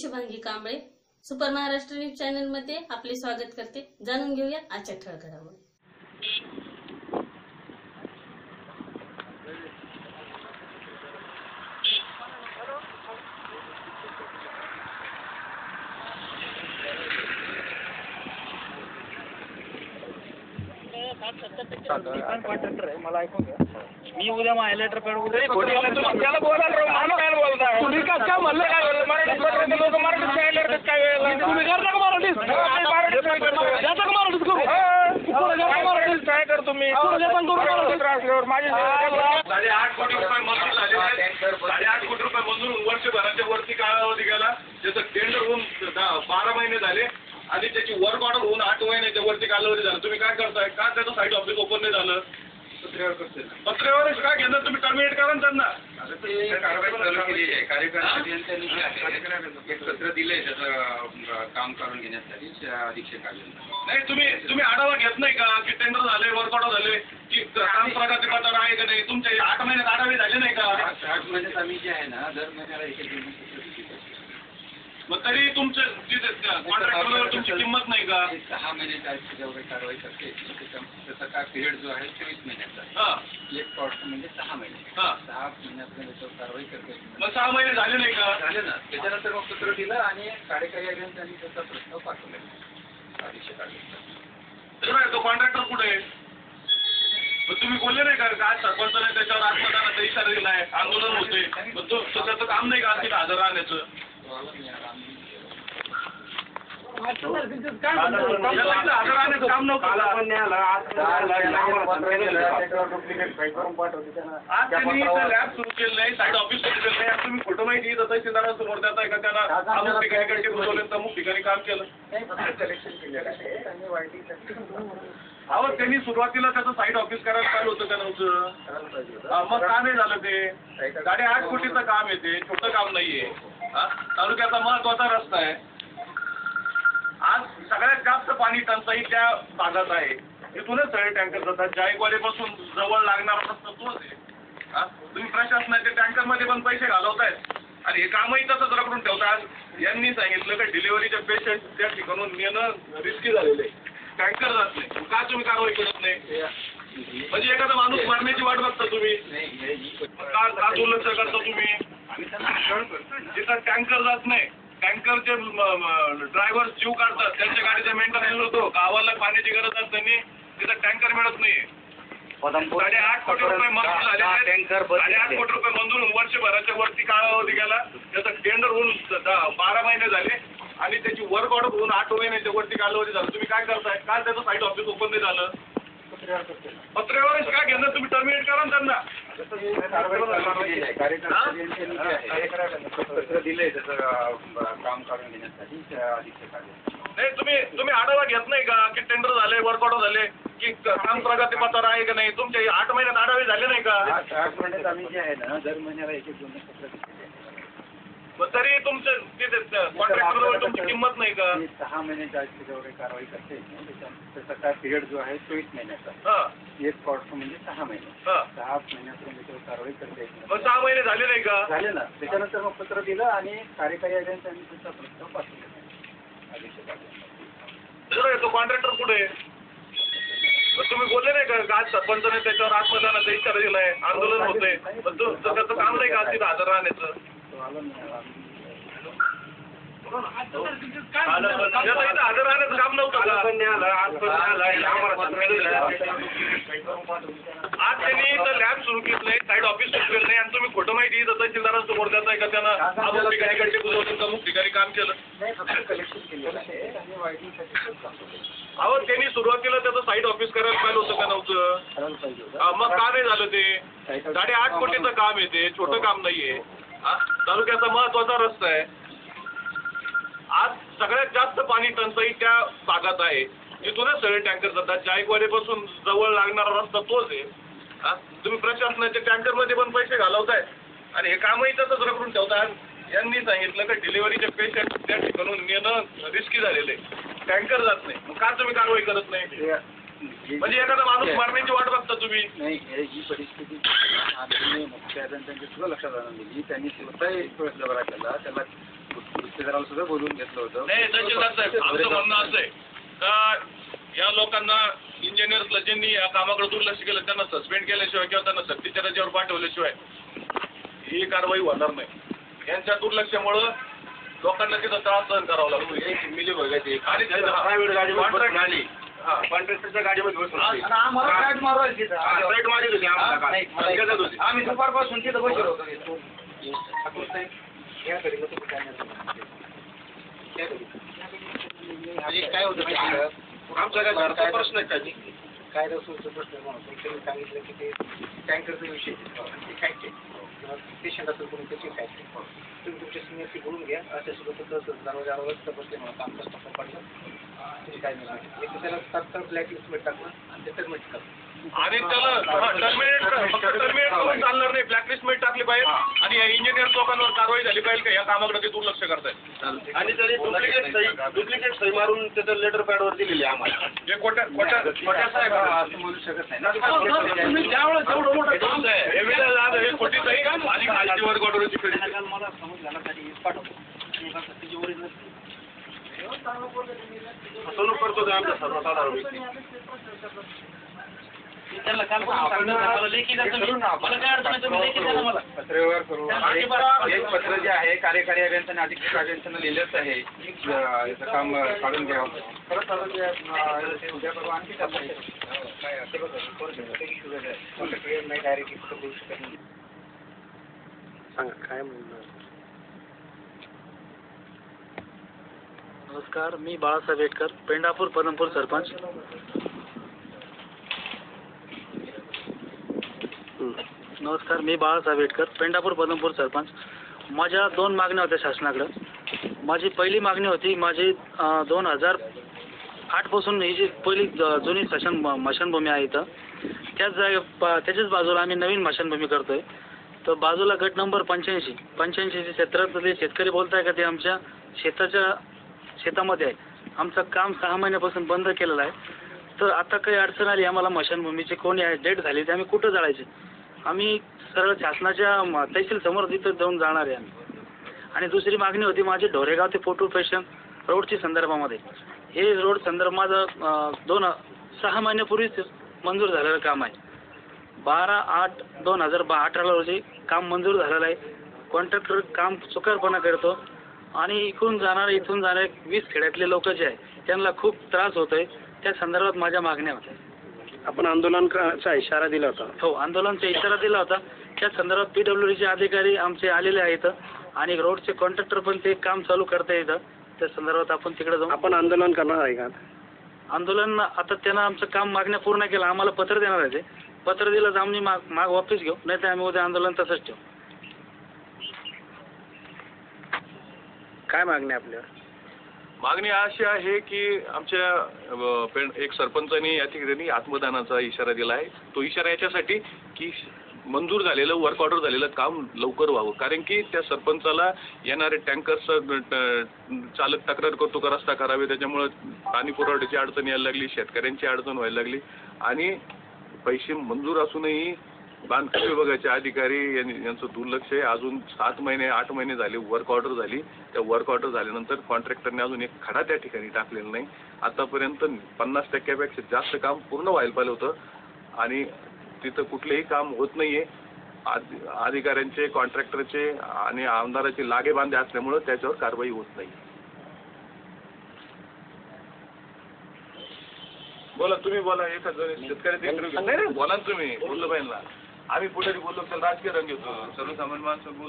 Shubhangi Kamble super Maharashtra news चॅनलमध्ये आपले स्वागत करते. जाणून घेऊया आजच्या ठळक घडामोडी. मी उद्या माझ्या लेटर पॅड उद्या त्याला बोलायला काय म्हणलं काय मराठीत काय वेळेला? तुम्ही करता का मराठीत? जाता का मराठीत करू? मराठीत काय माझे साडेआठ कोटी रुपये मंजूर झाले साडेआठ कोटी रुपये मंजूर वर्षभराच्या वरती काळावधी गेला त्याचं टेंडर होऊन बारा महिने झाले आणि त्याची वर्क ऑर्डर होऊन आठ महिन्याच्या वरती कालावधी झाला. तुम्ही काय करताय? का त्याचं साईट ऑफिस ओपन नाही झालं? पत्रेवर का घेणार तुम्ही? टर्मिनेट करा ना त्यांना. कारवाई चालू आहे. कार्यकारी अभियंत्यांनी जे आहे एक सत्र दिलंय त्याचं काम करून घेण्यासाठी त्या नाही तुम्ही तुम्ही आढावा घेत नाही का की टेंडर झाले वर्क ऑर्डर झाले की काम प्रगती पत्र आहे का नाही? तुमचे आठ महिन्यात आढावे झाले नाही का? आठ आठ महिन्यात आम्ही जे आहे ना दर महिन्याला एक एक दोन सत्र दिली पाहिजे. मग तरी तुमचे कॉन्ट्रॅक्टरवर तुमची किंमत नाही का? सहा महिन्याच्या आत जेवढी कारवाई करते त्याचा काय पिरियड जो आहे चोवीस महिन्याचा. हा. एक कॉस्ट म्हणजे सहा महिने. हा. सहा महिन्यापर्यंत त्याच्यावर कारवाई करते. मग सहा महिने झाले नाही का? झाले ना. त्याच्यानंतर मग पत्र दिलं आणि कार्यकारी अभियंत्यांनी त्याचा प्रश्न पाठवला. कुठे आहे तो कॉन्ट्रॅक्टर कुठे तुम्ही बोलले नाही का? आज सरपंचाने त्याच्यावर आत्मदानाचा इशारा दिला आहे आंदोलन होते मग तो त्याचं काम नाही का? तिथे हजर राहण्याचं काम नव्हतं आज त्यांनी लॅब सुरू केलं नाही साईड ऑफिस सुरू केलं नाही तुम्ही फोटो माहिती येत तहसीलदारांसमोर देताय का त्याला अमुक ठिकाणी कडचे बोलवले अमुक ठिकाणी काम केलं अहो त्यांनी सुरुवातीला त्याचं साईड ऑफिस करायला चालू होतं का नव्हतं मग का नाही झालं ते? साडे आठ कोटीचं काम आहे ते छोटं काम नाहीये. तालुक्याचा महत्त्वाचा रस्ता आहे. आज सगळ्यात जास्त पाणी टंचाई त्या भागात आहे. इथूनच सगळे टँकर जातात. जायकवाडीपासून जवळ लागणार रस्ता तोच आहे. हा? तुम्ही टँकर टँकरमध्ये पण पैसे घालवतायत. आणि हे कामही तसंच रखडून ठेवतात. यांनी सांगितलं की डिलिव्हरीच्या पेशंट त्या ठिकाणून नेणं रिस्की झालेलं आहे. टँकर जात नाही. का तुम्ही कारवाई करत नाही? म्हणजे एखादा माणूस मरण्याची वाट बघता तुम्ही. का का दुर्लक्ष करता तुम्ही? जिथं टँकर जात नाही. टँकरचे ड्रायव्हर जीव काढतात. त्यांच्या गाडीचा मेंटेनन्स होतो. गावाला पाण्याची गरज असताना तिथं टँकर मिळत नाही. साडेआठ कोटी रुपये मंजूर झाले साडेआठ कोटी रुपये मंजूर वर्षभराच्या वरती कालावधी गेला. त्याचं टेंडर होऊन बारा महिने झाले. आणि त्याची वर्क ऑर्डर होऊन आठ महिन्याच्या वरती कालावधी झाला. तुम्ही काय करताय? का त्याचं साईट ऑफिस ओपन नाही झालं. पत्रेवरच का? घेणार तुम्ही टर्मिनेट करा ना त्यांना. नाही तुम्ही तुम्ही आढावा घेत नाही का की टेंडर झाले वर्क ऑर्डर झाले की काम प्रगती पत्र आहे का नाही? तुमचे आठ महिन्यात आढावे झाले नाही का? आठ आठ महिन्यात आम्ही जे आहे ना दर महिन्याला एक एक दोन पत्र दिलेले आहे. मग तरी तुमचे कॉन्ट्रॅक्टरवर तुमची किंमत नाही का? ते सहा महिन्याच्या आत जेवढी कारवाई करते. त्याच्या- त्याचा काय पिरियड जो आहे चोवीस महिन्याचा. हा. एक कॉस्ट म्हणजे सहा महिने. हा. सहा महिन्यापर्यंत त्याच्यावर कारवाई करते मग सहा महिने झाले नाही का? झाले ना. त्याच्यानंतर मग पत्र दिलं आणि कार्यकारी अभियंत्यांनी त्याचा प्रस्ताव पाठवला अभियंता. कुठे आहे तो कॉन्ट्रॅक्टर कुठे आहे? मग तुम्ही बोलले नाही का? आज सरपंचाने त्याच्यावर आत्मदानाचा इशारा दिलाय आंदोलन होते मग तो तो त्याचं काम नाही का? तिथं हजर राहण्याचं? तो आला नाही आम्ही त्याचं इथं हजर राहण्याचं काम नव्हतं का आज त्यांनी इथं लॅब सुरू केलं नाही साईड ऑफिस सुरू केलं नाही आणि तुम्ही खोटं माहिती इथं तहसीलदारांसमोर देताय का त्यांना अमुक ठिकाणी कडचे बुजवून अमुक ठिकाणी काम केलं अहो त्यांनी सुरुवातीला त्याचं साईड ऑफिस करायला पाहिलं होतं का नव्हतं मग का नाही झालं ते साडे आठ कोटीचं काम आहे ते छोटं काम नाहीये हा? तालुक्याचा महत्त्वाचा रस्ता आहे. आज सगळ्यात जास्त पाणी टंचाई त्या भागात आहे. जिथूनच सगळे टँकर जातात. जायकवाडीपासून जवळ लागणारा रस्ता तोच आहे. हा? तुम्ही प्रशासनाच्या टँकरमध्ये पण पैसे घालवताय. आणि हे कामही तसंच रखडून ठेवतात यांनी सांगितलं का डिलिव्हरीचे पेशंट त्या ठिकाणून नेणं रिस्की झालेलं आहे. टँकर जात नाही. मग का तुम्ही कारवाई करत नाही? म्हणजे एखादा माणूस मरण्याची वाट बघता तुम्ही नाही हे- ही परिस्थिती आम्ही मुख्य अभियंत्यांच्या सुद्धा लक्षात आणून दिली त्यांनी स्वतः एक वेळेस दौरा केला. त्याला गुत्तेदाराला सुद्धा बोलवून घेतलं होतं. नाही तहसीलदार साहेब आमचं म्हणणं असं आहे का या लोकांना इंजिनियर्सला ज्यांनी या कामाकडे दुर्लक्ष केलं त्यांना सस्पेंड केल्याशिवाय किंवा त्यांना सक्तीच्या रजेवर पाठवल्याशिवाय ही कारवाई होणार नाही. यांच्या दुर्लक्षामुळं लोकांना तिथं त्रास सहन करावा लागतो. आणि प्रायव्हेट हा. कॉन्ट्रॅक्टरच्या गाडीमध्ये बसून होती. आम्हाला मारवायला तिथं. हा, साईड मारीत होती आम्हाला काल. नाही, मला- संकेतात होती. आम्ही दुपारपासून तिथं बसलो होतो ठाकूर साहेब, नको तू काय. म्हणजे होतं माहिती आहे का? आमचा काय घरचा प्रश्न आहे काय रसूलचं प्रश्न म्हणून त्यांनी सांगितलं की ते टँकरचा विषय ते काय ते पेशंट असेल कोणी त्याची काय ते तुम्ही तुमच्या सिनियरशी बोलून घ्या अशा सुद्धा तसं रस्ता बसले म्हणून काम कष्ट पडलं आणि त्याला टर्मिनेट फक्त टर्मिनेट करून चालणार नाही. ब्लॅकलिस्टमध्ये टाकली पाहिजे. आणि या इंजिनियर लोकांवर कारवाई झाली पाहिजे का? या कामाकडे ते दुर्लक्ष करतायत. आणि तरी डुप्लिकेट सही डुप्लिकेट सही मारून त्याचं लेटर पॅडवर दिलेली आहे आम्हाला. हे खोट्या खोट्या खोट्या साहेब. असं बोलू शकत नाही. तुम्ही ना. ज्यावेळेस एवढं मोठं हे खोटी सही. आणि खालची वर्ग ऑर्डरची मला समज झाल्यासाठी पाठवतो. त्याची ओरिजिनल फसवणूक करतो ते आमच्या सर्वसाधारण व्यक्ती त्यांना काल मला लेखी द्या तुम्ही. मला काय अडचण आहे तुम्ही लेखी द्या ना मला. पत्रव्यवहार करू. एक एक पत्र जे आहे कार्यकारी अभियंत्याने अधीक्षक अभियंत्यानं लिहिलंच आहे. अं, याचं काम अं, काढून घ्यावं. परत ते, अं, ते उद्या परवा आणखी आहे. काय असं बघा, परत एकदा ते issue वेगळा आहे. कोणतं clear नाही डायरेक्ट बोलू शकत नाही. नमस्कार मी बाळासाहेब वेटकर पेंडापूर पदमपूर सरपंच. नमस्कार मी बाळासाहेब वेटकर पेंडापूर पदमपूर सरपंच. माझ्या दोन मागण्या होत्या शासनाकडं. माझी पहिली मागणी होती माझी दोन हजार आठपासून ही जी पहिली जुनी स्मशान मशानभूमी आहे इथं. त्याच जागे त्याच्याच बाजूला आम्ही नवीन मशानभूमी करतोय. तर बाजूला गट नंबर पंच्याऐंशी पंच्याऐंशी क्षेत्रातले शेतकरी बोलताय का ते आमच्या शेताच्या शेतामध्ये आहे. आमचं काम सहा महिन्यापासून बंद केलेलं आहे. तर आता काही अडचण आली आम्हाला मशानभूमीची कोणी आहे डेट झाली ते आम्ही कुठं जाळायचे? आम्ही सरळ शासनाच्या म- तहसील समोर तिथं जाऊन जाणार आहे आम्ही. आणि दुसरी मागणी होती माझी ढोरेगाव ते पोटूर पेशन रोडची संदर्भामध्ये. हे रोड संदर्भ माझं दोन सहा महिन्यापूर्वीच मंजूर झालेलं काम आहे. बारा आठ दोन हजार बा अठराला रोजी काम मंजूर झालेलं आहे. कॉन्ट्रॅक्टर काम चुकारपणा करतो. आणि इकडून जाणारे इथून जाणारे वीस खेड्यातले लोक जे आहे त्यांना खूप त्रास होतोय. त्या संदर्भात माझ्या मागण्या होत्या. आपण आंदोलनाचा इशारा दिला होता. हो आंदोलनचा इशारा दिला होता. त्या संदर्भात पी डब्ल्यू डीचे अधिकारी आमचे आलेले आहेत आणि रोडचे कॉन्ट्रॅक्टर पण ते काम चालू करता येतं त्या संदर्भात आपण तिकडे जाऊन आपण आंदोलन करणार आहे का? आंदोलन आता त्यानं आमचं काम मागण्या पूर्ण केलं. आम्हाला पत्र देणार आहे ते. पत्र दिलं तर आम्ही माग माग वापस घेऊ. नाही तर आम्ही उद्या आंदोलन तसंच ठेवू. काय मागणी आहे मागणी अशी आहे की आमच्या अ, एक सरपंचांनी या ठिकाणी आत्मदानाचा इशारा दिला आहे. तो इशारा याच्यासाठी की मंजूर झालेलं वर्क ऑर्डर झालेलं काम लवकर व्हावं. कारण की त्या सरपंचाला येणारे टँकर्सचं चालक तक्रार करतो का रस्ता करावे त्याच्यामुळं पाणी पुरवठ्याची अडचण यायला लागली शेतकऱ्यांची अडचण व्हायला लागली. आणि पैसे मंजूर असूनही बांधकाम विभागाचे अधिकारी यांनी- यांचं दुर्लक्ष आहे. अजून सात महिने आठ महिने झाले वर्क ऑर्डर झाली. त्या वर्क ऑर्डर झाल्यानंतर कॉन्ट्रॅक्टरने अजून एक खडा त्या ठिकाणी टाकलेला नाही. आतापर्यंत पन्नास टक्क्यापेक्षा जास्त काम पूर्ण व्हायला पाहिलं होतं. आणि तिथं कुठलंही काम होत नाहीये. आध- अधिकाऱ्यांचे कॉन्ट्रॅक्टरचे आणि आमदाराचे लागे बांधे असल्यामुळं त्याच्यावर कारवाई होत नाही. बोला तुम्ही बोला. एखाद शेतकऱ्याचे. नाही, नाही, बोला ना तुम्ही बोललं पाहिजे आम्ही पुढे बोललो तर राजकीय रंग येतो. सर्वसामान्य माणसं बोलतो